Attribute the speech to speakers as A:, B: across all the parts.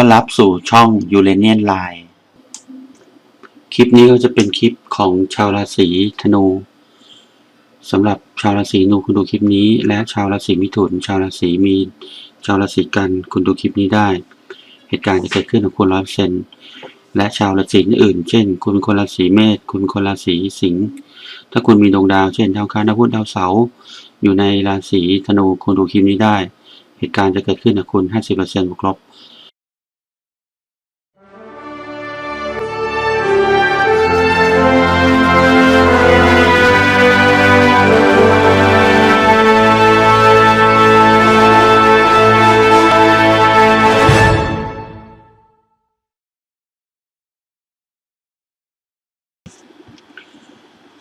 A: อต้อนรับสู่ช่อง u r a n i a n Line คลิปนี้ก็จะเป็นคลิปของชาวราศีธนูสำหรับชาวราศีธนูคุณดูคลิปนี้ และชาวราศีมิถุน ชาวราศีมีนชาวราศีกันคุณดูคลิปนี้ได้ เหตุการณ์จะเกิดขึ้นกับคุณร้อยเปอร์เซนต์และชาวราศีอื่น เช่น คุณคนราศีเมษคุณคนราศีสิงห์ถ้าคุณมีดวงดาวเช่นดาวคารดาวพุธดาวเสาร์อยู่ในราศีธนูคุณดูคลิปนี้ได้ เหตุการณ์จะเกิดขึ้นกับคุณ 50%บวกลบ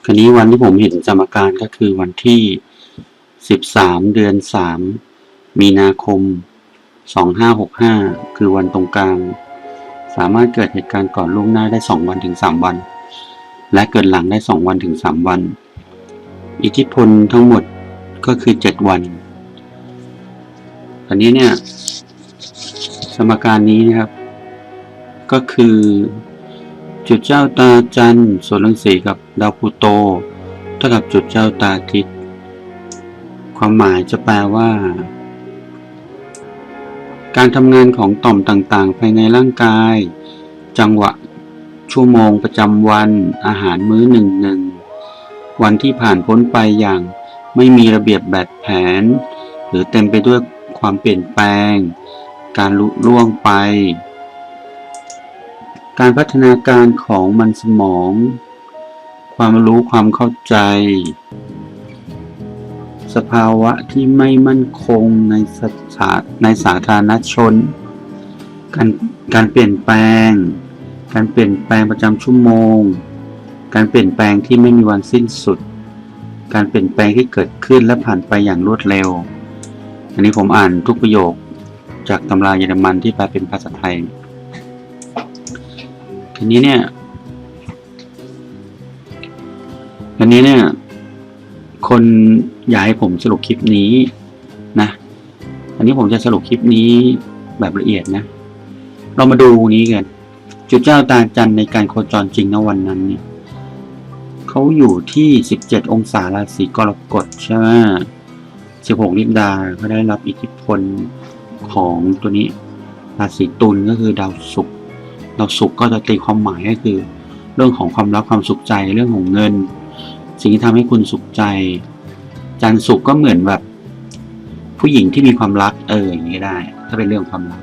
A: คราวนี้วันที่ผมเห็นสมการก็คือวันที่สิบสามเดือนสามมีนาคมสองห้าหกห้าคือวันตรงกลาง สามารถเกิดเหตุการณ์ก่อนล่วงหน้าได้สองวันถึงสามวัน และเกิดหลังได้สองวันถึงสามวัน อิทธิพลทั้งหมดก็คือเจ็ดวันอันนี้เนี่ย สมการนี้นะครับ ก็คือ จุดเจ้าตาจันทร์ส่วนรังสีกับดาวพลูโตเท่ากับจุดเจ้าตาอาทิตย์ ความหมายจะแปลว่า การทำงานของต่อมต่างๆ ภายในร่างกาย จังหวะ ชั่วโมงประจำวัน อาหารมื้อหนึ่งหนึ่งวันที่ผ่านพ้นไปอย่างไม่มีระเบียบแบบแผน หรือเต็มไปด้วยความเปลี่ยนแปลง การลุล่วงไป การพัฒนาการของมันสมอง ความรู้ความเข้าใจ สภาวะที่ไม่มั่นคงในสถาในสาธารณชน การการเปลี่ยนแปลง การเปลี่ยนแปลงประจำชั่วโมง การเปลี่ยนแปลงที่ไม่มีวันสิ้นสุด การเปลี่ยนแปลงที่เกิดขึ้นและผ่านไปอย่างรวดเร็ว อันนี้ผมอ่านทุกประโยคจากตำราเยอรมันที่แปลเป็นภาษาไทย ทีนี้เนี่ยอันนี้เนี่ย คนอยากให้ผมสรุปคลิปนี้นะ อันนี้ผมจะสรุปคลิปนี้แบบละเอียดนะ เรามาดูนี้กัน จุดเจ้าตาจันในการโคจรจริงนะวันนั้นเนี่ยเขาอยู่ที่ 17 องศาราศีกรกฎใช่ไหม16ลิบดาเขาได้รับอิทธิพลของตัวนี้ราศีตุลก็คือดาวศุกร์ ดาวศุกก็จะตีความหมายก็คือ เรื่องของความรักความสุขใจเรื่องของเงิน สิ่งที่ทำให้คุณสุขใจ จันทร์ศุกก็เหมือนแบบ ผู้หญิงที่มีความรักเอออย่างนี้ได้ ถ้าเป็นเรื่องความรัก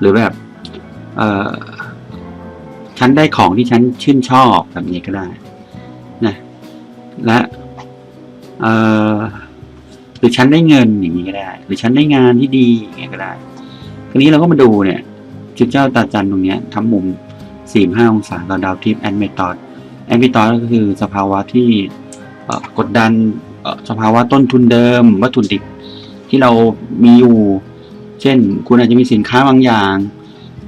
A: หรือแบบเออฉันได้ของที่ฉันชื่นชอบแบบนี้ก็ได้นะและเออหรือฉันได้เงินอย่างนี้ก็ได้ หรือฉันได้งานที่ดีอย่างนี้ก็ได้ทีนี้เราก็มาดูเนี่ย จุดเจ้าตาจันตรงนี้ทำมุม 45 องศากับดาวทิพย์แอนเมตอดแอนเมตอดก็คือสภาวะที่กดดันสภาวะต้นทุนเดิม วัตถุดิบที่เรามีอยู่ เช่น คุณอาจจะมีสินค้าบางอย่าง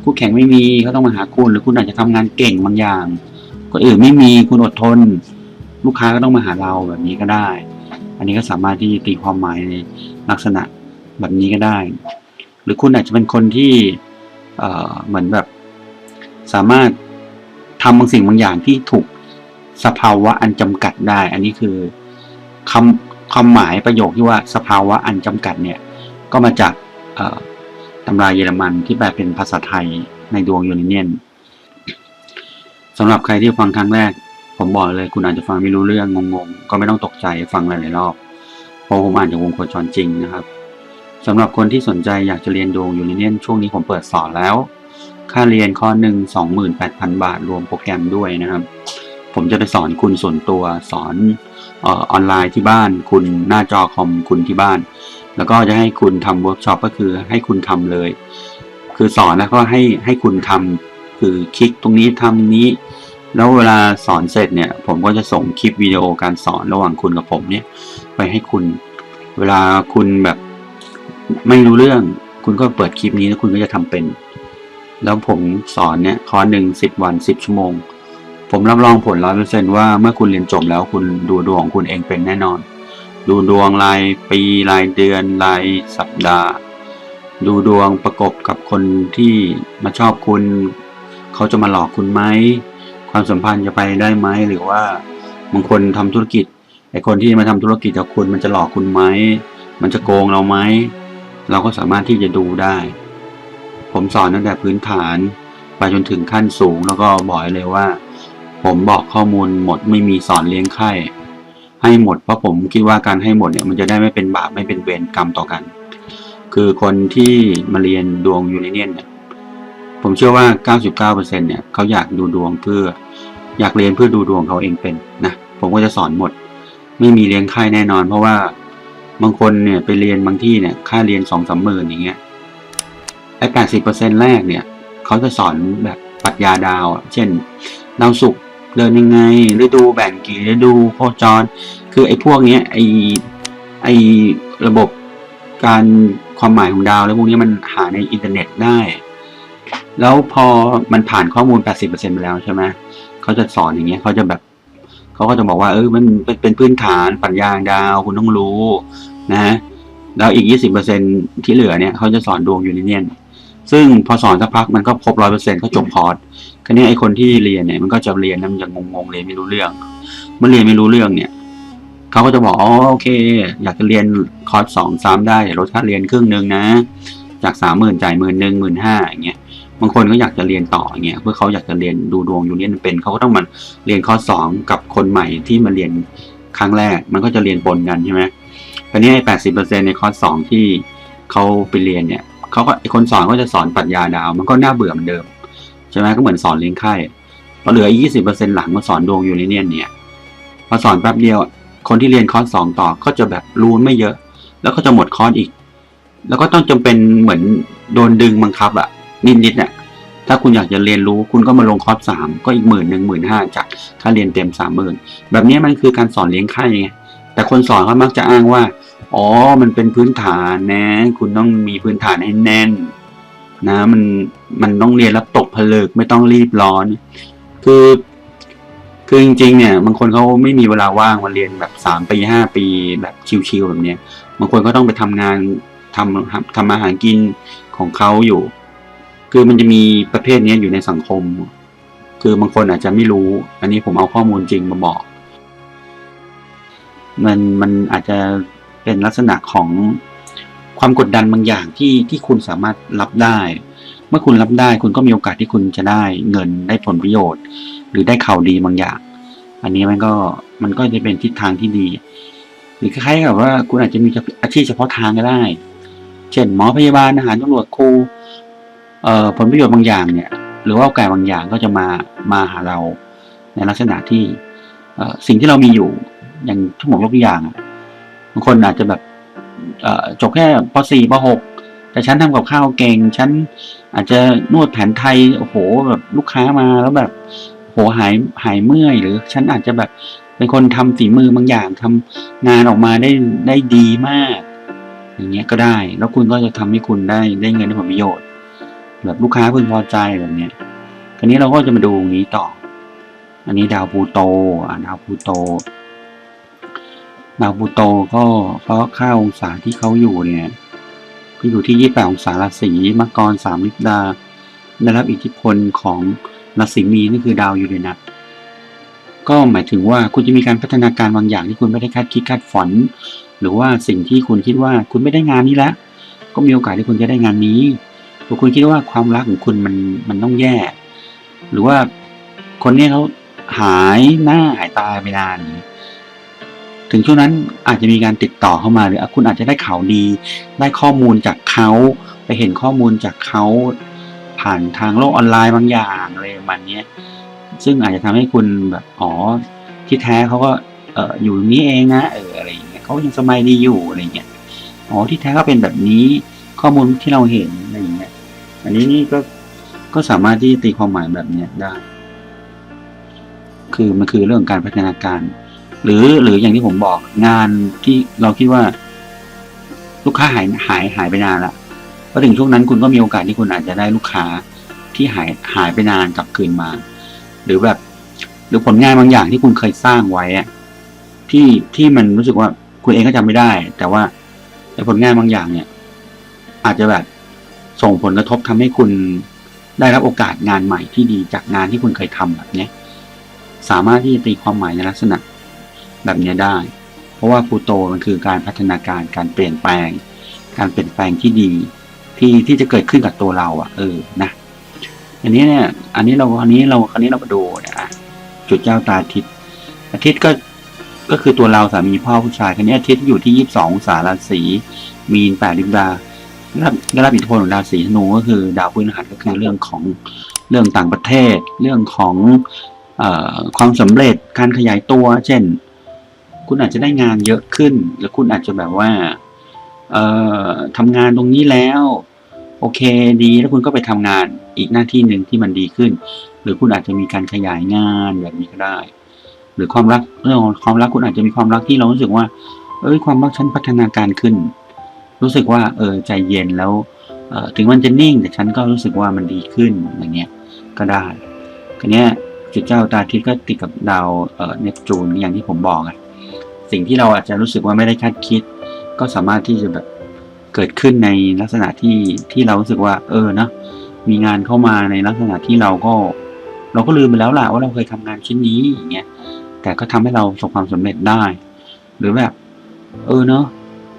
A: คู่แข่งไม่มีเขาต้องมาหาคุณ หรือคุณอาจจะทำงานเก่งบางอย่างคนอื่นไม่มีคุณอดทน ลูกค้าก็ต้องมาหาเราแบบนี้ก็ได้ อันนี้ก็สามารถที่ตีความหมายในลักษณะแบบนี้ก็ได้ หรือคุณอาจจะเป็นคนที่ เหมือนแบบ สามารถทำบางสิ่งบางอย่างที่ถูกสภาวะอันจำกัดได้ อันนี้คือคำความหมายประโยคที่ว่าสภาวะอันจำกัดเนี่ย ก็มาจากตำราเยอรมันที่แปลเป็นภาษาไทยในดวงยูเรเนียนสำหรับใครที่ฟังครั้งแรก ผมบอกเลยคุณอาจจะฟังไม่รู้เรื่องงงๆ ก็ไม่ต้องตกใจฟังหลายๆรอบ เพราะผมอ่านจากวงโคจรจริงนะครับ สำหรับคนที่สนใจอยากจะเรียนดวงยูเรเนียนช่วงนี้ผมเปิดสอนแล้ว ค่าเรียนข้อหนึ่งสองหมื่นแปดพันบาทรวมโปรแกรมด้วยนะครับ ผมจะไปสอนคุณส่วนตัวสอนเออออนไลน์ที่บ้าน คุณหน้าจอคอมคุณที่บ้าน แล้วก็จะให้คุณทำเวิร์กช็อปก็คือให้คุณทำเลย คือสอนแล้วก็ให้ให้คุณทำคือคลิกตรงนี้ทำนี้ แล้วเวลาสอนเสร็จเนี่ย ผมก็จะส่งคลิปวิดีโอการสอนระหว่างคุณกับผมเนี่ย ไปให้คุณ เวลาคุณแบบ ไม่รู้เรื่อง คุณก็เปิดคลิปนี้แล้วคุณก็จะทำเป็น แล้วผมสอนเนี่ยคอร์สหนึ่งสิบวันสิบชั่วโมง ผมรับรองผลร้อยเปอร์เซนว่าเมื่อคุณเรียนจบแล้วคุณดูดวงของคุณเองเป็นแน่นอน ดูดวงรายปีรายเดือนรายสัปดาห์ ดูดวงประกบกับคนที่มาชอบคุณ เขาจะมาหลอกคุณไหมความสัมพันธ์จะไปได้ไหมหรือว่าบางคนทำธุรกิจไอคนที่มาทำธุรกิจกับคุณมันจะหลอกคุณไหมมันจะโกงเราไหม เราก็สามารถที่จะดูได้ ผมสอนตั้งแต่พื้นฐาน ไปจนถึงขั้นสูงแล้วก็บอกเลยว่า ผมบอกข้อมูลหมดไม่มีสอนเลี้ยงไข่ให้หมดเพราะผมคิดว่าการให้หมดเนี่ยมันจะได้ไม่เป็นบาปไม่เป็นเวรกรรมต่อกัน คือคนที่มาเรียนดวงยูเรเนียนเนี่ยผมเชื่อว่า 99%เนี่ยเขาอยากดูดวงเพื่ออยากเรียนเพื่อดูดวงเขาเองเป็นนะผมก็จะสอนหมด ไม่มีเลี้ยงค่ายแน่นอน เพราะว่า บางคนเนี่ยไปเรียนบางที่เนี่ยค่าเรียนสองสามหมื่นอย่างเงี้ยไอ้แปดสิบเปอร์เซ็นแรกเนี่ยเขาจะสอนแบบปรัชญาดาวอะเช่นดาวศุกร์เดินยังไงฤดูแบ่งกี่ฤดูโคจร คือไอ้พวกเนี้ยไอ้ไอ้ระบบการความหมายของดาวแล้วพวกนี้มันหาในอินเทอร์เน็ตได้ แล้วพอมันผ่านข้อมูล 80%ไปแล้วใช่ไหมเขาจะสอนอย่างเงี้ยเขาจะแบบ เขาก็จะบอกว่าเออมันเป็นเป็นพื้นฐานปรัชญาดาวคุณต้องรู้นะฮะแล้วอีก20%ที่เหลือเนี่ยเขาจะสอนดวงยูเรเนียนซึ่งพอสอนสักพักมันก็ครบร้อยเปอร์เซ็นต์ก็จบคอร์สคราวนี้ไอ้คนที่เรียนเนี่ยมันก็จะเรียนแล้วมันจะงงๆเรียนไม่รู้เรื่อง เมื่อเรียนไม่รู้เรื่องเนี่ยเขาก็จะบอกอ๋อโอเค อยากจะเรียนคอร์สสองสามได้ลดค่าเรียนครึ่งหนึ่งนะ จากสามหมื่นจ่ายหมื่นหนึ่งหมื่นห้าอย่างเงี้ย บางคนก็อยากจะเรียนต่ออย่างเงี้ยเพื่อเขาอยากจะเรียนดูดวงยูเรียนเป็นเขาก็ต้องมาเรียนคอร์สสองกับคนใหม่ที่มาเรียนครั้งแรก มันก็จะเรียนปนกันใช่ไหมคราวนี้ไอ้แปดสิบเปอร์เซ็นในคอร์สสองที่เขาไปเรียนเนี่ยเขาก็ไอ้คนสอนก็จะสอนปรัชญาดาว มันก็น่าเบื่อเหมือนเดิมใช่ไหมก็เหมือนสอนเลี้ยงไข่พอเหลือยี่สิบเปอร์เซ็นหลังมาสอนดวงยูเรเนียนเนี่ยพอสอนแป๊บเดียว คนที่เรียนคอร์สสองต่อก็จะแบบรู้ไม่เยอะ แล้วก็จะหมดคอร์สอีก แล้วก็ต้องจำเป็นเหมือนโดนดึงบังคับอะ นิดๆเนี่ยถ้าคุณอยากจะเรียนรู้คุณก็มาลงคอร์สสามก็อีกหมื่นหนึ่งหมื่นห้าจากค่าเรียนเต็มสามหมื่นแบบนี้มันคือการสอนเลี้ยงค่ไงแต่คนสอนเขามักจะอ้างว่า อ๋อ มันเป็นพื้นฐานนะ คุณต้องมีพื้นฐานให้แน่น นะ มันมันต้องเรียนแล้วตกผลึกไม่ต้องรีบร้อน คือคือจริงๆเนี่ยบางคนเขาไม่มีเวลาว่างมาเรียนแบบสามปีห้าปีแบบชิวๆแบบเนี้ยบางคนก็ต้องไปทำงานทำทำอาหารกินของเขาอยู่ คือมันจะมีประเภทนี้อยู่ในสังคม คือบางคนอาจจะไม่รู้ อันนี้ผมเอาข้อมูลจริงมาบอก มันมันอาจจะเป็นลักษณะของความกดดันบางอย่างที่ที่คุณสามารถรับได้ เมื่อคุณรับได้คุณก็มีโอกาสที่คุณจะได้เงินได้ผลประโยชน์ หรือได้ข่าวดีบางอย่าง อันนี้มันก็มันก็จะเป็นทิศทางที่ดี หรือคล้ายๆกับว่าคุณอาจจะมีอาชีพเฉพาะทางก็ได้ เช่นหมอพยาบาลอาหารตำรวจครู ผลประโยชน์บางอย่างเนี่ยหรือว่าโอกาสบางอย่างก็จะมามาหาเราในลักษณะที่สิ่งที่เรามีอยู่อย่างที่ผมยกตัวอย่างบางคนอาจจะแบบจบแค่ป .4 ป .6 แต่ฉันทำกับข้าวเก่งฉันอาจจะนวดแผนไทยโอ้โหแบบลูกค้ามาแล้วแบบโหหายหายเมื่อยหรือฉันอาจจะแบบเป็นคนทำฝีมือบางอย่างทำงานออกมาได้ได้ดีมาก อย่างเงี้ยก็ได้ แล้วคุณก็จะทำให้คุณได้ได้เงินได้ผลประโยชน์ แบบลูกค้าพึงพอใจแบบเนี้ยคราวนี้เราก็จะมาดูนี้ต่อ อันนี้ดาวพูโตอ่าดาวพูโต ดาวพูโตก็เพราะค่าองศาที่เขาอยู่เนี่ยก็อยู่ที่28องศาราศีมังกรสามลิกดาได้รับอิทธิพลของราศีมีนนี่คือดาวยูเรนัสก็หมายถึงว่าคุณจะมีการพัฒนาการบางอย่างที่คุณไม่ได้คาดคิดคาดฝัน หรือว่าสิ่งที่คุณคิดว่าคุณไม่ได้งานนี้แล้วก็มีโอกาสที่คุณจะได้งานนี้ หรือคุณคิดว่าความรักของคุณมันมันต้องแย่ หรือว่าคนนี้เขาหายหน้าหายตาไปนานถึงช่วงนั้นอาจจะมีการติดต่อเข้ามาหรือคุณอาจจะได้ข่าวดี ได้ข้อมูลจากเขาไปเห็นข้อมูลจากเขาผ่านทางโลกออนไลน์บางอย่างอะไรประมาณเนี้ยซึ่งอาจจะทำให้คุณแบบอ๋อที่แท้เขาก็เอออยู่นี้เองนะเอออะไรอย่างเงี้ยเขายังสบายดีอยู่อะไรเงี้ยอ๋อที่แท้ก็เป็นแบบนี้ข้อมูลที่เราเห็น อันนี้นี่ก็ก็สามารถที่ตีความหมายแบบเนี้ยได้ คือมันคือเรื่องการพัฒนาการ หรือหรืออย่างที่ผมบอกงานที่เราคิดว่า ลูกค้าหายหายหายไปนานละพอถึงช่วงนั้นคุณก็มีโอกาสที่คุณอาจจะได้ลูกค้าที่หายหายไปนานกลับคืนมา หรือแบบ หรือผลงานบางอย่างที่คุณเคยสร้างไว้อะที่ที่มันรู้สึกว่าคุณเองก็จำไม่ได้ แต่ว่าไอ้ผลงานบางอย่างเนี่ย อาจจะแบบ ส่งผลกระทบทำให้คุณได้รับโอกาสงานใหม่ที่ดีจากงานที่คุณเคยทำแบบนี้สามารถที่จะตีความหมายในลักษณะแบบนี้ได้ เพราะว่าพลูโตมันคือการพัฒนาการการเปลี่ยนแปลง การเปลี่ยนแปลงที่ดีที่ที่จะเกิดขึ้นกับตัวเราอะ เออนะอันนี้เนี่ย อันนี้เราอันนี้เราอันนี้เรามาดูเนี่ยอะจุดเจ้าตาอาทิตย์อาทิตย์ก็ก็คือตัวเราสามีพ่อผู้ชายคันนี้อาทิตย์อยู่ที่ยี่สิบสององศาราศีมีนแปดดิบดา ได้รับได้รับอิทธิพลของดาวสีธนูก็คือดาวพื้นฐานก็คือเรื่องของเรื่องต่างประเทศ เรื่องของอความสำเร็จการขยายตัว เช่น คุณอาจจะได้งานเยอะขึ้นแล้วคุณอาจจะแบบว่าเอ่อทำงานตรงนี้แล้ว โอเคดีแล้วคุณก็ไปทำงานอีกหน้าที่หนึ่งที่มันดีขึ้น หรือคุณอาจจะมีการขยายงานแบบนี้ก็ได้ หรือความรักเรื่องของความรักคุณอาจจะมีความรักที่เรารู้สึกว่า เอ้ยความรักฉันพัฒนาการขึ้น รู้สึกว่าเออใจเย็นแล้วถึงมันจะนิ่ง แต่ฉันก็รู้สึกว่ามันดีขึ้นอย่างเงี้ยก็ได้ทีเนี้จุดเจ้าตาทิตย์ก็ติดกับดาวเนปจูนอย่างที่ผมบอกอะสิ่งที่เราอาจจะรู้สึกว่าไม่ได้คาดคิด ก็สามารถที่จะแบบเกิดขึ้นในลักษณะที่ที่เรารู้สึกว่า เออเนาะมีงานเข้ามาในลักษณะที่เราก็ เราก็ลืมไปแล้วล่ะว่าเราเคยทำงานชิ้นนี้อย่างเงี้ยแต่ก็ทำให้เราประสบความสำเร็จได้ หรือแบบ เออเนาะ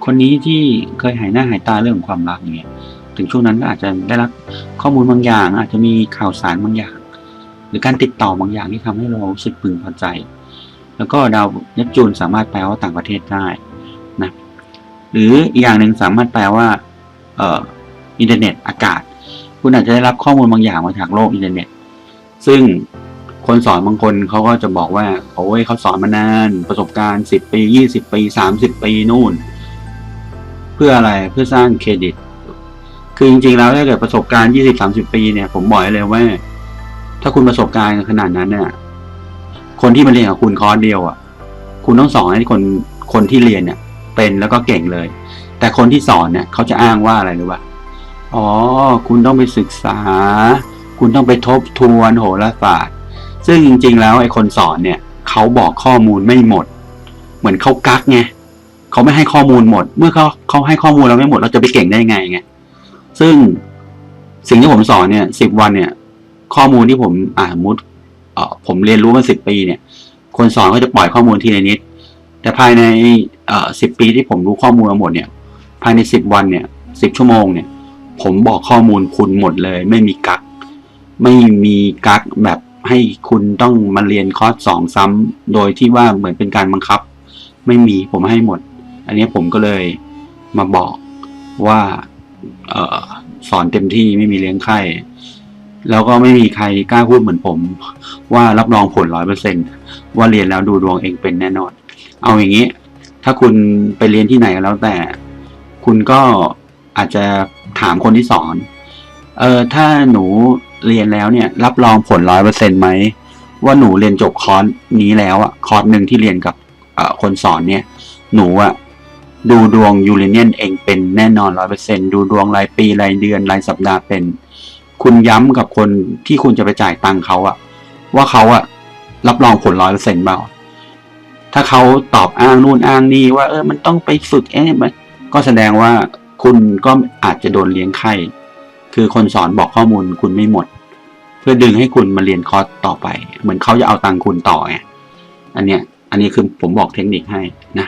A: คนนี้ที่เคยหายหน้าหายตาเรื่องของความรักอย่างเงี้ยถึงช่วงนั้นก็อาจจะได้รับข้อมูลบางอย่าง อาจจะมีข่าวสารบางอย่าง หรือการติดต่อบางอย่างที่ทำให้เรารู้สึกพึงพอใจ แล้วก็ดาวเนปจูนสามารถแปลว่าต่างประเทศได้นะหรืออีกอย่างหนึ่งสามารถแปลว่าเอ่ออินเทอร์เน็ตอากาศ คุณอาจจะได้รับข้อมูลบางอย่างมาจากโลกอินเทอร์เน็ต ซึ่งคนสอนบางคนเขาก็จะบอกว่าโอ้ยเขาสอนมานานประสบการณ์สิบปียี่สิบปีสามสิบปีนู่น เพื่ออะไรเพื่อสร้างเครดิต คือจริงๆแล้วถ้าเกิดประสบการณ์ยี่สิบสามสิบปีเนี่ย ผมบอกเลยว่า ถ้าคุณประสบการณ์ขนาดนั้นเนี่ย คนที่มาเรียนกับคุณคอร์สเดียวอะ คุณต้องสอนให้คนคนที่เรียนเนี่ย เป็นแล้วก็เก่งเลย แต่คนที่สอนเนี่ยเขาจะอ้างว่าอะไรรู้ป่ะอ๋อ คุณต้องไปศึกษา คุณต้องไปทบทวนโหราศาสตร์ ซึ่งจริง ๆ แล้วไอ้คนสอนเนี่ยเขาบอกข้อมูลไม่หมด เหมือนเขากักไง เขาไม่ให้ข้อมูลหมด เมื่อเขาเขาให้ข้อมูลเราไม่หมด เราจะไปเก่งได้ไงไง ซึ่งสิ่งที่ผมสอนเนี่ยสิบวันเนี่ย ข้อมูลที่ผมอ่ามุดเออผมเรียนรู้มาสิบปีเนี่ย คนสอนก็จะปล่อยข้อมูลทีละนิด แต่ภายในเอ่อสิบปีที่ผมรู้ข้อมูลมาหมดเนี่ย ภายในสิบวันเนี่ยสิบชั่วโมงเนี่ย ผมบอกข้อมูลคุณหมดเลย ไม่มีกัก ไม่มีกักแบบให้คุณต้องมาเรียนคอร์สสองซ้ำโดยที่ว่าเหมือนเป็นการบังคับ ไม่มีผมให้หมด อันนี้ผมก็เลยมาบอกว่าออสอนเต็มที่ไม่มีเลี้ยงไข้แล้วก็ไม่มีใครกล้าพูดเหมือนผม ว่ารับรองผลร้อยเปอร์เซ็นว่าเรียนแล้วดูดวงเองเป็นแน่นอน เอาอย่างนี้ ถ้าคุณไปเรียนที่ไหนก็แล้วแต่ คุณก็อาจจะถามคนที่สอนเออถ้าหนูเรียนแล้วเนี่ย รับรองผลร้อยเปอร์เซ็นไหมว่าหนูเรียนจบคอร์สนี้แล้วอะคอร์สหนึ่งที่เรียนกับคนสอนเนี่ย หนูอะ ดูดวงยูเรเนียนเองเป็นแน่นอนร้อยเปอร์เซ็นดูดวงรายปีรายเดือนรายสัปดาห์เป็น คุณย้ำกับคนที่คุณจะไปจ่ายตังค์เขาอะว่าเขาอะรับรองผลร้อยเปอร์เซ็นต์เปล่าถ้าเขาตอบอ้างนู่นอ้างนี่ว่า เออมันต้องไปฝึกเอ๊ะมันก็แสดงว่าคุณก็อาจจะโดนเลี้ยงไข้ คือคนสอนบอกข้อมูลคุณไม่หมด เพื่อดึงให้คุณมาเรียนคอร์สต่อไป เหมือนเขาจะเอาตังคุณต่อไงอันเนี้ย อันนี้คือผมบอกเทคนิคให้นะ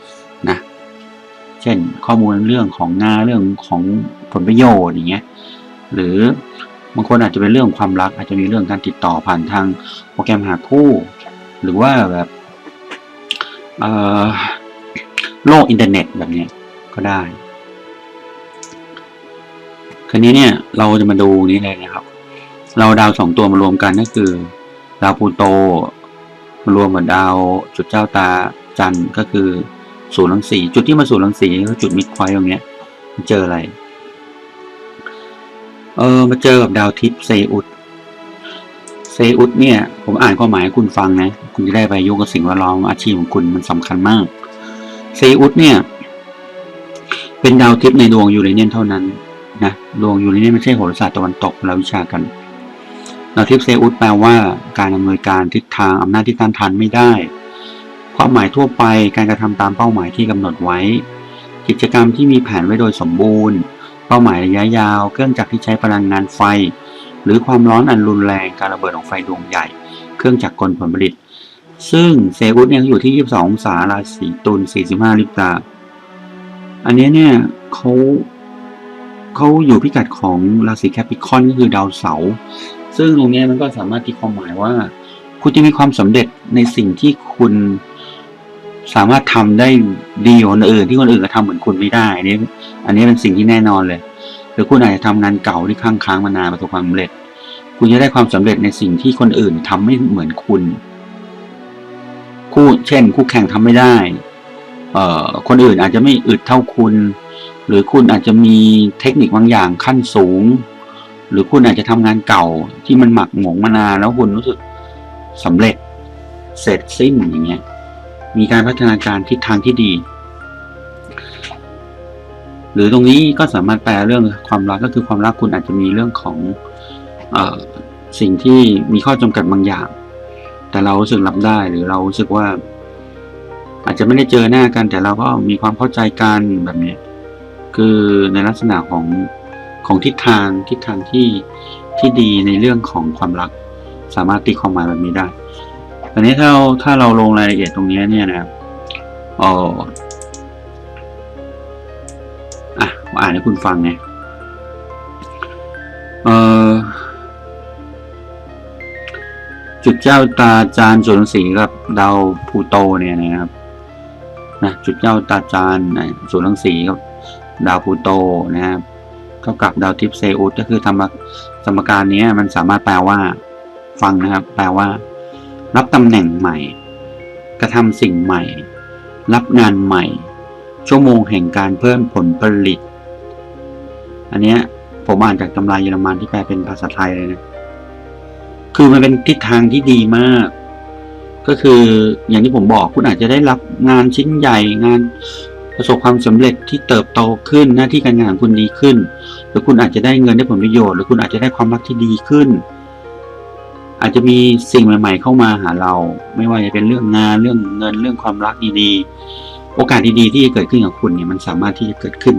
A: เช่นข้อมูลเรื่องของงานเรื่องของผลประโยชน์อย่างเงี้ยหรือบางคนอาจจะเป็นเรื่องความรัก อาจจะมีเรื่องการติดต่อผ่านทางโปรแกรมหาคู่ หรือว่าแบบโลกอินเทอร์เน็ตแบบเนี้ยก็ได้คราวนี้เนี่ยเราจะมาดูนี้เลยนะครับ เราดาวสองตัวมารวมกันก็คือ ดาวพูโตมารวมกับดาวจุดเจ้าตาจันทร์ก็คือ ศูนย์รังสีจุดที่มาศูนย์รังสีก็จุดมิดพอยตรงเนี้ยมันเจออะไร เออมาเจอกับดาวทิพย์เซอุดเซอุดเนี่ย ผมอ่านความหมายให้คุณฟังนะ คุณจะได้ไปยุ่งกับสิ่งแวดล้อมอาชีพของคุณมันสำคัญมากเซอุดเนี่ย เป็นดาวทิพย์ในดวงยูเรเนียนเท่านั้นนะดวงยูเรเนียนไม่ใช่โหราศาสตร์ตะวันตกเราวิชากันดาวทิพย์เซอุดแปลว่าการอำนวยการทิศทางอำนาจที่ต้านทานไม่ได้ ความหมายทั่วไปการกระทำตามเป้าหมายที่กำหนดไว้ กิจกรรมที่มีแผนไว้โดยสมบูรณ์ เป้าหมายระยะยาว เครื่องจักรที่ใช้พลังงานไฟ หรือความร้อนอันรุนแรงการระเบิดของไฟดวงใหญ่ เครื่องจักรกลผลผลิต ซึ่งเซอุสเนี่ยอยู่ที่ 22 องศาราศีตุล45ลิบตาอันนี้เนี่ยเขาเขาอยู่พิกัดของราศีแคปิคอนก็คือดาวเสาร์ซึ่งตรงนี้มันก็สามารถตีความหมายว่า คุณจะมีความสำเร็จในสิ่งที่คุณ สามารถทำได้ดีกว่าคนอื่นที่คนอื่นก็ทำเหมือนคุณไม่ได้อันนี้ อันนี้เป็นสิ่งที่แน่นอนเลยหรือคุณอาจจะทำงานเก่าที่ค้างค้างมานานประสบความสำเร็จ คุณจะได้ความสำเร็จในสิ่งที่คนอื่นทำไม่เหมือนคุณ คู่เช่น คู่แข่งทำไม่ได้ เอ่อคนอื่นอาจจะไม่อึดเท่าคุณ หรือคุณอาจจะมีเทคนิคบางอย่างขั้นสูง หรือคุณอาจจะทำงานเก่าที่มันหมักหมมมานานแล้วคุณรู้สึกสำเร็จเสร็จสิ้นอย่างเงี้ย มีการพัฒนาการทิศทางที่ดี หรือตรงนี้ก็สามารถแปลเรื่องความรักก็คือความรักคุณอาจจะมีเรื่องของอสิ่งที่มีข้อจำกัดบางอย่าง แต่เรารู้สึกรับได้หรือเรารู้สึกว่า อาจจะไม่ได้เจอหน้ากัน แต่เราก็มีความเข้าใจกันแบบนี้ คือในลักษณะของของทิศทางทิศทางที่ที่ดีในเรื่องของความรัก สามารถตีความหมายแบบนี้ได้ อันนี้ถ้าเราถ้าเราลงรายละเอียดตรงนี้เนี่ยนะครับเอออะผมอ่านให้คุณฟังไงเออจุดเจ้าตาจานส่วนสีกับดาวพูโตเนี่ยนะครับนะจุดเจ้าตาจานนะส่วนรังสีกับดาวพูโตนะครับเท่ากับดาวทิพย์เซอุสก็คือธรรมสมการนี้มันสามารถแปลว่า ฟังนะครับ แปลว่า รับตำแหน่งใหม่ กระทำสิ่งใหม่ รับงานใหม่ ชั่วโมงแห่งการเพิ่มผลผลิต อันเนี้ยผมอ่านจากตำราเยอรมันที่แปลเป็นภาษาไทยเลยนะ คือมันเป็นทิศทางที่ดีมาก ก็คืออย่างที่ผมบอกคุณอาจจะได้รับงานชิ้นใหญ่งานประสบความสำเร็จที่เติบโตขึ้นหน้าที่การงานของคุณดีขึ้น หรือคุณอาจจะได้เงินได้ผลประโยชน์ หรือคุณอาจจะได้ความรักที่ดีขึ้น อาจจะมีสิ่งใหม่ ๆ เข้ามาหาเรา ไม่ว่าจะเป็นเรื่องงานเรื่องเงินเรื่องความรักดีๆ โอกาสดีๆ ที่จะเกิดขึ้นกับคุณเนี่ยมันสามารถที่จะเกิดขึ้น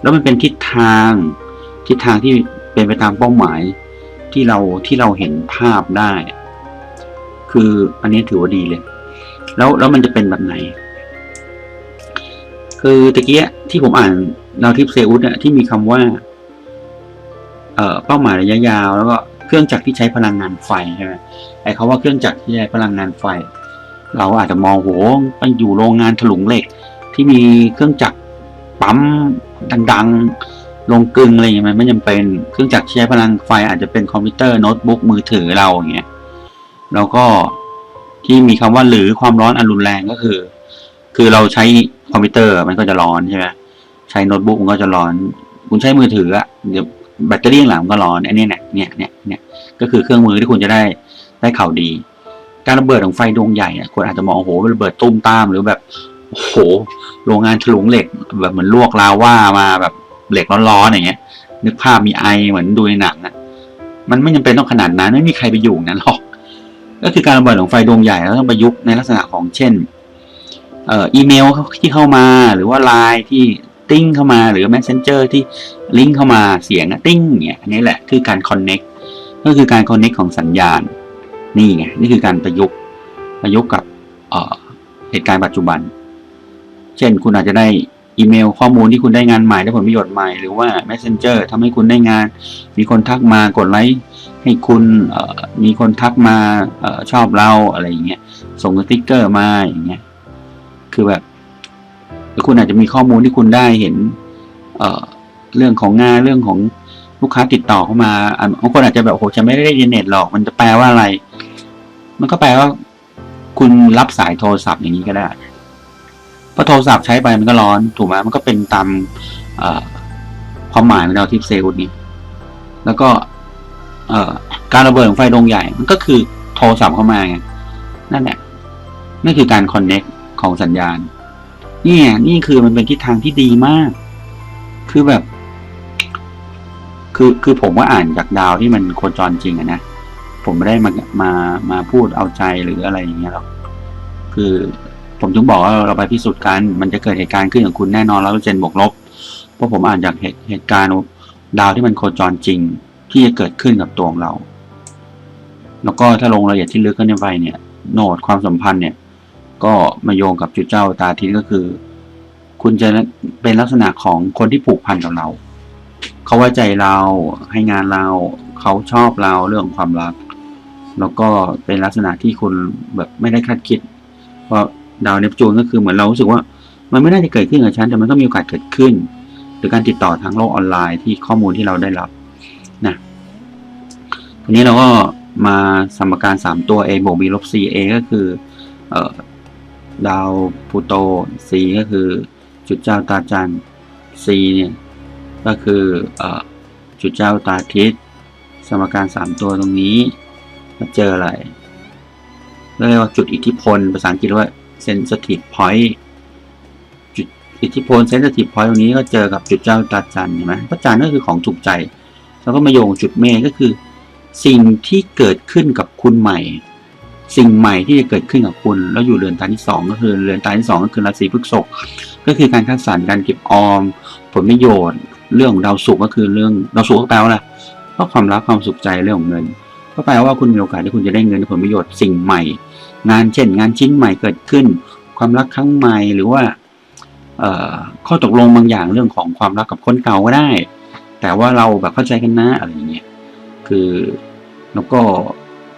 A: แล้วมันเป็นทิศทางทิศทางที่เป็นไปตามเป้าหมายที่เราที่เราเห็นภาพได้ คืออันนี้ถือว่าดีเลย แล้วแล้วมันจะเป็นแบบไหน คือตะเกียที่ผมอ่านดาวทิพย์เซอุสเนี่ยที่มีคำว่า เอ่อเป้าหมายระยะยาวแล้วก็ เครื่องจักรที่ใช้พลังงานไฟใช่ไหมไอ้คาว่าเครื่องจักรที่ใช้พลังงานไฟ เราอาจจะมองโหไปอยู่โรงงานถลุงเหล็ก ที่มีเครื่องจักรปั๊มดังๆลงกลึงอะไรอย่างเงี้ยมันไม่จำเป็นเครื่องจักรที่ใช้พลังไฟอาจจะเป็นคอมพิวเตอร์โน้ตบุ๊กมือถือเราอย่างเงี้ยแล้วก็ที่มีคำว่าหรือความร้อนอันรุนแรงก็คือ คือเราใช้คอมพิวเตอร์มันก็จะร้อนใช่ไหมใช้โน้ตบุ๊กมันก็จะร้อน คุณใช้มือถืออะเดี๋ยว แบตเตอรี่หลังมันก็ร้อนอันนี้เนี่ยเนี่ยเนี่ยเนี่ยก็คือเครื่องมือที่คุณจะได้ได้ข่าวดี การระเบิดของไฟดวงใหญ่อะคนอาจจะมองโอ้โหระเบิดตุ้มตามหรือแบบโอ้โหโรงงานฉลุงเหล็ก แบบเหมือนลวกลาว่ามาแบบเหล็กร้อนๆอย่างเงี้ย นึกภาพมีไอเหมือนดูในหนังอะมันไม่จำเป็นต้องขนาดนั้นไม่มีใครไปอยู่นั้นหรอก ก็คือการระเบิดของไฟดวงใหญ่แล้วต้องประยุกต์ในลักษณะของเช่นเอ่ออีเมลที่เข้ามาหรือว่าไลน์ที่ ติ้งเข้ามาหรือ Messenger ที่ลิงก์เข้ามาเสียงอะติ้งเนี่ยอันนี้แหละคือการ connect ก็คือการ connect ของสัญญาณ นี่ไงนี่คือการประยุกต์ประยุกต์กับเเหตุการณ์ปัจจุบัน เช่นคุณอาจจะได้อีเมลข้อมูลที่คุณได้งานใหม่ได้ผลประโยชน์ใหม่หรือว่า Messenger ทำให้คุณได้งาน มีคนทักมากดไลค์ให้คุณมีคนทักมาออชอบเราอะไรอย่างเงี้ยส่งสติ๊กเกอร์มาอย่างเงี้ยคือแบบ หรือคุณอาจจะมีข้อมูลที่คุณได้เห็นเเรื่องของงานเรื่องของลูกค้าติดต่อเข้ามาบางคนอาจจะแบบโอ้โหฉันไม่ได้เนอินเทอร์เน็ตหรอก มันจะแปลว่าอะไร มันก็แปลว่า คุณรับสายโทรศัพท์อย่างนี้ก็ได้เพราะโทรศัพท์ใช้ไปมันก็ร้อน ถูกไหมมันก็เป็นตามความหมายของเราทิปเซลล์นี้ แล้วก็การระเบิดของไฟดวงใหญ่ มันก็คือโทรศัพท์เข้ามาไง นั่นแหละนั่นคือการคอนเน็กของสัญญาณ เนี่ไงนี่คือมันเป็นทิศทางที่ดีมาก คือแบบ คือคือผมว่าอ่านจากดาวที่มันโคจรจริงอะนะผมไม่ได้มามามาพูดเอาใจหรืออะไรอย่างเงี้ยหรอกคือผมถึงบอกว่าเราไปพิสูจน์กัน มันจะเกิดเหตุการณ์ขึ้นกับคุณแน่นอนแล้วเจนบวกลบ เพราะผมอ่านจากเหตุเหตุการณ์ดาวที่มันโคจรจริง ที่จะเกิดขึ้นกับตัวของเรา แล้วก็ถ้าลงรายละเอียดที่ลึกขึ้นไปเนี่ยโนดความสัมพันธ์เนี่ย ก็มาโยงกับจุดเจ้าตาทิตก็คือ คุณจะเป็นลักษณะของคนที่ผูกพันกับเรา เขาไว้ใจเราให้งานเราเขาชอบเราเรื่องความรัก แล้วก็เป็นลักษณะที่คุณแบบไม่ได้คาดคิดเพราะดาวเนปจูนก็คือเหมือนเรารู้สึกว่า มันไม่น่าจะเกิดขึ้นกับฉันแต่มันก็มีโอกาสเกิดขึ้น หรือการติดต่อทางโลกออนไลน์ที่ข้อมูลที่เราได้รับนะทีนี้เราก็มาสมการสามตัว a บวก b ลบ c a ก็คืออ ดาวพูโต c ก็คือจุดเจ้าตาจันทร์ c เนี่ยก็คืออจุดเจ้าตาทิศสมการสามตัวตรงนี้มาเจออะไรเรียกว่าจุดอิทธิพลภาษาอังกฤษว่า sensitive point จุดอิทธิพล sensitive point ตรงนี้ก็เจอกับจุดเจ้าตาจันทร์เห็นไหมพระจันทร์ก็คือของถูกใจ แล้วก็มาโยงจุดเมฆก็คือ สิ่งที่เกิดขึ้นกับคุณใหม่ สิ่งใหม่ที่จะเกิดขึ้นกับคุณ แล้วอยู่เรือนตาที่สองก็คือเรือนตาที่สองก็คือราศีพฤษภก็คือการคัดสรรการเก็บออม ผลประโยชน์ เรื่องของดาวศุกร์ก็คือเรื่องดาวศุกร์ก็แปลว่าอะไรก็ความรักความสุขใจเรื่องของเงิน ก็แปลว่าคุณมีโอกาสที่คุณจะได้เงินผลประโยชน์สิ่งใหม่ งานเช่น งานชิ้นใหม่เกิดขึ้น ความรักครั้งใหม่หรือว่าข้อตกลงบางอย่างเรื่องของความรักกับคนเก่าก็ได้ แต่ว่าเราแบบเข้าใจกันนะอะไรอย่างเงี้ยคือแล้วก็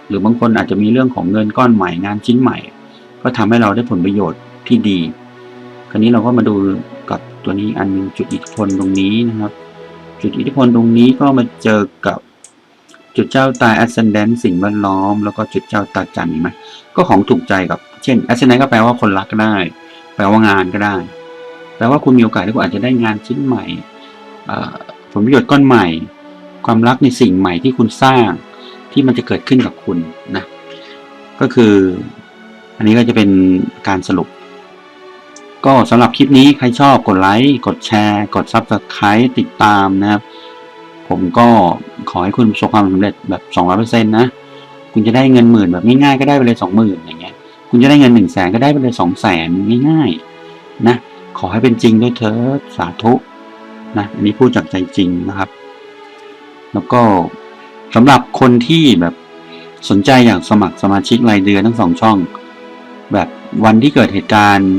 A: หรือบางคนอาจจะมีเรื่องของเงินก้อนใหม่งานชิ้นใหม่ ก็ทำให้เราได้ผลประโยชน์ที่ดี คราวนี้เราก็มาดูกับตัวนี้อันหนึงจุดอิทธิพลตรงนี้นะครับ จุดอิทธิพลตรงนี้ก็มาเจอกับจุดเจ้าตา ascendant สิ่งแวดล้อม แล้วก็จุดเจ้าตาจันทร์เห็นไหมก็ของถูกใจกับ เช่น ascendant ก็แปลว่าคนรักก็ได้ แปลว่างานก็ได้ แปลว่าคุณมีโอกาสที่คุณอาจจะได้งานชิ้นใหม่ผลประโยชน์ก้อนใหม่ ความรักในสิ่งใหม่ที่คุณสร้าง ที่มันจะเกิดขึ้นกับคุณนะ ก็คือ อันนี้ก็จะเป็นการสรุป ก็สำหรับคลิปนี้ใครชอบกดไลค์ กดแชร์ กด Subscribe ติดตามนะครับ ผมก็ขอให้คุณประสบความสำเร็จแบบ 200%นะ คุณจะได้เงินหมื่นแบบง่ายๆก็ได้ไปเลย 20,000อย่างเงี้ย คุณจะได้เงิน 1 0 0 0 0แสนก็ได้ไปเลย 2 0 0 0 0 0ง่ายๆ นะ ขอให้เป็นจริงด้วยเถิดสาธุนะ อันนี้พูดจากใจจริงนะครับ แล้วก็ สำหรับคนที่แบบสนใจอยากสมัครสมาชิกรายเดือนทั้งสองช่อง แบบวันที่เกิดเหตุการณ์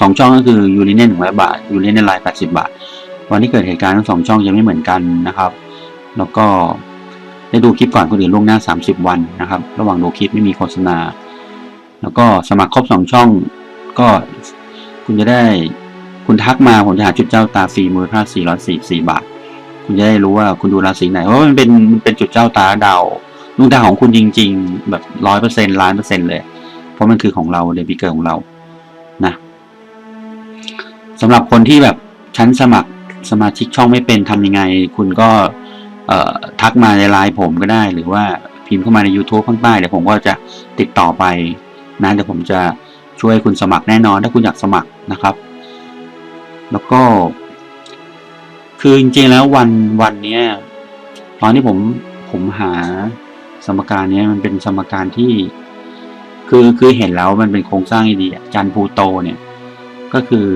A: สองช่องก็คือยูริเนนหนึ่งร้อยบาทยูริเนนไลน์แปดสิบาท วันที่เกิดเหตุการณ์ทั้งสองช่องจะไม่เหมือนกันนะครับ แล้วก็ได้ดูคลิปก่อนคนอื่นล่วงหน้า 30 วันนะครับ ระหว่างดูคลิปไม่มีโฆษณา แล้วก็สมัครครบสองช่อง ก็คุณจะได้คุณทักมาผมจะหาจุดเจ้าตาฟรีมูลค่า444 บาท คุณจะได้รู้ว่าคุณดูราศีไหนเพราะว่ามันเป็นมันเป็นจุดเจ้าตาดาวดวงดาวของคุณจริง ๆ แบบร้อยเปอร์เซ็นล้านเปอร์เซ็นเลย เพราะมันคือของเราเดบิเกอร์ของเรานะสำหรับคนที่แบบชั้นสมัครสมาชิกช่องไม่เป็นทำยังไง คุณก็เอ่อทักมาในไลน์ผมก็ได้ หรือว่าพิมพ์เข้ามาใน YouTube ข้างใต้เดี๋ยวผมก็จะติดต่อไปนะเดี๋ยวผมจะช่วยคุณสมัครแน่นอนถ้าคุณอยากสมัครนะครับ แล้วก็ คือจริงๆแล้ววันวันเนี้ยตอนที่ผมผมหาสมการเนี้ยมันเป็นสมการที่ คือคือเห็นแล้วมันเป็นโครงสร้างที่ดีอะจันพูโตเนี่ย ก็คือ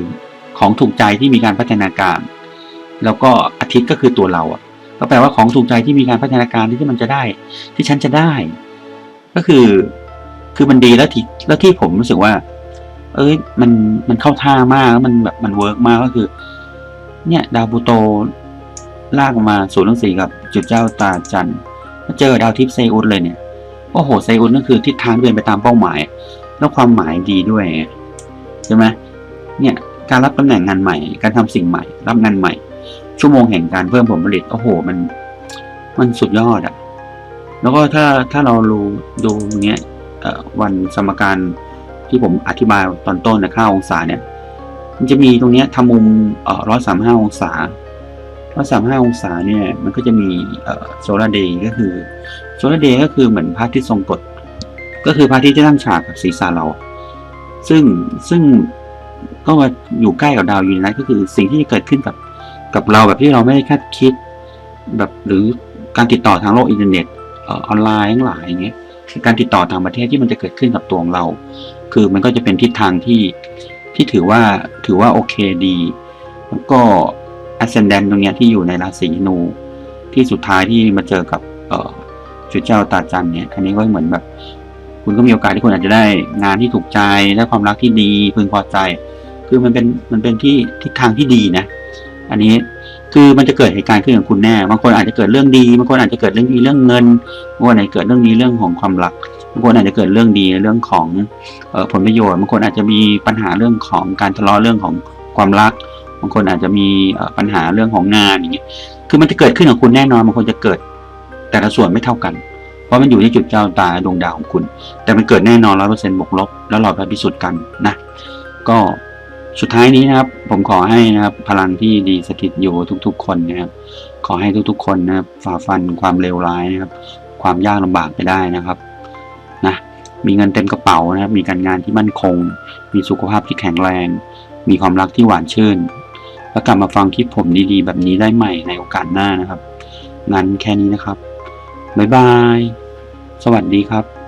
A: ของถูกใจที่มีการพัฒนาการ แล้วก็อาทิตย์ก็คือตัวเราอะ ก็แปลว่าของถูกใจที่มีการพัฒนาการที่มันจะได้ ที่ฉันจะได้ ก็คือ คือมันดีแล้วที่แล้วที่ผมรู้สึกว่า เอ้ยมันมันเข้าท่ามากแล้วมันแบบมันเวิร์กมากก็คือ เนี่ยดาวพลูโตลากมาสู่ทั้งสี่กับจุดเจ้าตาจันมาเจอดาวทิพย์เซอุสเลยเนี่ยโอ้โหเซอุสนั่นคือทิศทางเป็นไปตามเป้าหมาย แล้วความหมายดีด้วยใช่ไหมเนี่ยการรับตำแหน่งงานใหม่ การทำสิ่งใหม่ รับงานใหม่ ชั่วโมงแห่งการเพิ่มผลผลิตโอ้โห มัน มันสุดยอดอะแล้วก็ถ้าถ้าเราดูดูเนี้ยวันสมการที่ผมอธิบายตอนต้นนะค่าองศาเนี่ย มันจะมีตรงนี้ทำมุมเอ่อร้อยสามห้าองศาว่าสามห้าองศาเนี่ยมันก็จะมีโซลาร์เดย์ก็คือโซลาร์เดย์ก็คือเหมือนพระอาทิตย์ทรงกฎก็คือพระอาทิตย์ที่ตั้งฉากกับศีรษะเรา ซึ่งซึ่งก็มาอยู่ใกล้กับดาวยูเรนัสก็คือสิ่งที่จะเกิดขึ้นกับกับเราแบบที่เราไม่ได้คาดคิด แบบหรือการติดต่อทางโลกอินเทอร์เน็ตเออออนไลน์ทั้งหลายอย่างเงี้ยการติดต่อต่างประเทศที่มันจะเกิดขึ้นกับตัวของเรา คือมันก็จะเป็นทิศทางที่ ที่ถือว่าถือว่าโอเคดี แล้วก็ ascendant ตรงเนี้ยที่อยู่ในราศีนู ที่สุดท้ายที่มาเจอกับเอ่อจุดเจ้าตาจันเนี่ยอันนี้ก็เหมือนแบบ คุณก็มีโอกาสที่คุณอาจจะได้งานที่ถูกใจได้ความรักที่ดีพึงพอใจ คือมันเป็นมันเป็นที่ทิศทางที่ดีนะ อันนี้คือมันจะเกิดเหตุการณ์ขึ้นกับคุณแน่บางคนอาจจะเกิดเรื่องดีบางคนอาจจะเกิดเรื่องดีเรื่องเงินบางคนอาจจะเกิดเรื่องดีเรื่องของความรัก บางคนอาจจะเกิดเรื่องดีเรื่องของออผลประโยชน์บางคนอาจจะมีปัญหาเรื่องของการทะเลาะเรื่องของความรักบางคนอาจจะมีปัญหาเรื่องของงานอย่างเงี้ยคือมันจะเกิดขึ้นกับคุณแน่นอนบางคนจะเกิดแต่ละส่วนไม่เท่ากัน เพราะมันอยู่ที่จุดเจ้าตาดวงดาวของคุณ แต่มันเกิดแน่นอนร้อยเปอร์เซ็นต์บวกลบ แล้วเราไปพิสูจน์กันนะก็สุดท้ายนี้นะครับ ผมขอให้นะครับพลังที่ดีสถิตอยู่ทุกๆ คนนะครับ ขอให้ทุกๆ คนนะครับฝ่าฟันความเลวร้ายนะครับ ความยากลำบากไปได้นะครับ นะมีเงินเต็มกระเป๋านะครับมีการงานที่มั่นคง มีสุขภาพที่แข็งแรง มีความรักที่หวานชื่น แล้วกลับมาฟังคลิปผมดีๆ แบบนี้ได้ใหม่ในโอกาสหน้านะครับงั้นแค่นี้นะครับบ๊ายบาย สวัสดีครับ